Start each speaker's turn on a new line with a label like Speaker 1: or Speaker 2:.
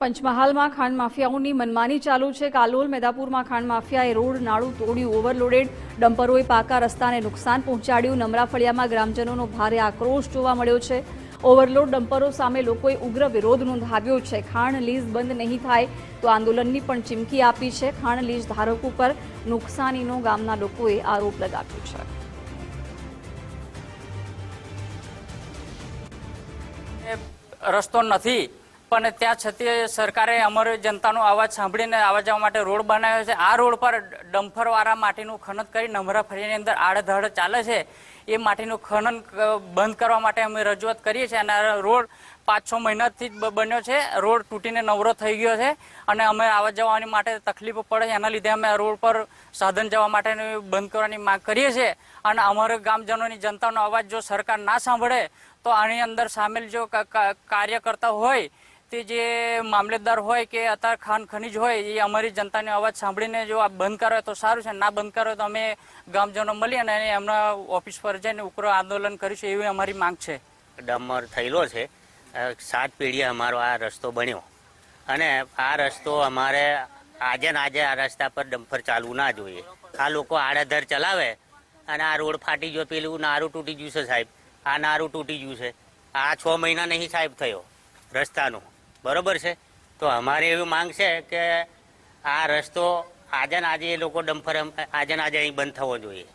Speaker 1: પંચમહાલમાં ખાંડ માફિયાઓની મનમાની ચાલુ છે. કાલોલ, મેદાપુરમાં ખાંડ માફિયાએ રોડ નાળું તોડ્યું. ઓવરલોડેડ ડમ્પરોએ પાકા રસ્તાને નુકસાન પહોંચાડ્યું. નમરાફળિયામાં ગ્રામજનોનો ભારે આક્રોશ જોવા મળ્યો છે. ઓવરલોડ ડમ્પરો સામે લોકોએ ઉગ્ર વિરોધ નોંધાવ્યો છે. ખાણ લીઝ બંધ નહીં થાય તો આંદોલનની પણ ચીમકી આપી છે. ખાણ લીઝ ધારકો પર નુકસાનીનો ગામના લોકોએ આરોપ લગાવ્યો છે.
Speaker 2: રસ્તો નથી. પણ ત્યાં છતાં સરકારે અમારી જનતાનો અવાજ સાંભળીને આવવા જવા માટે રોડ બનાવ્યો છે. આ રોડ પર ડમ્ફરવાળા માટીનું ખનન કરી નમરા ફરીની અંદર આડધડ ચાલે છે. એ માટીનું ખનન બંધ કરવા માટે અમે રજૂઆત કરીએ છીએ અને રોડ પાંચ છ મહિનાથી જ બન્યો છે. રોડ તૂટીને નવરો થઈ ગયો છે અને અમે આવવા જવાની માટે તકલીફો પડે છે. એના લીધે અમે રોડ પર સાધન જવા માટે બંધ કરવાની માંગ કરીએ છીએ. અને અમારા ગામજનોની જનતાનો અવાજ જો સરકાર ના સાંભળે, તો આની અંદર સામેલ જો કાર્યકર્તા હોય તે જે મામલેદાર હોય કે અતાર ખાન ખનીજ હોય, એ અમારી જનતાની અવાજ સાંભળીને જો આ બંધ કરે તો સારું છે. ના બંધ કરે તો અમે ગામજનો મળી અને એમના ઓફિસ પર જઈને ઉગ્ર આંદોલન કરીશું એવી અમારી માંગ છે.
Speaker 3: ડમર થયેલો છે. સાત પેઢી અમારો આ રસ્તો બન્યો. અને આ રસ્તો અમારે આજે ને આજે આ રસ્તા પર ડમ્પર ચાલવું ના જોઈએ. આ લોકો આડેધર ચલાવે અને આ રોડ ફાટી ગયો પેલું નારું તૂટી ગયું છે સાહેબ. આ નારું તૂટી ગયું છે. આ છ મહિના નહીં સાહેબ થયો રસ્તાનું. બરોબર છે? તો અમારી એવી માંગ છે કે આ રસ્તો આજે ને આજે એ લોકો ડમ્પર આજે ને આજે અહીં બંધ થવો જોઈએ.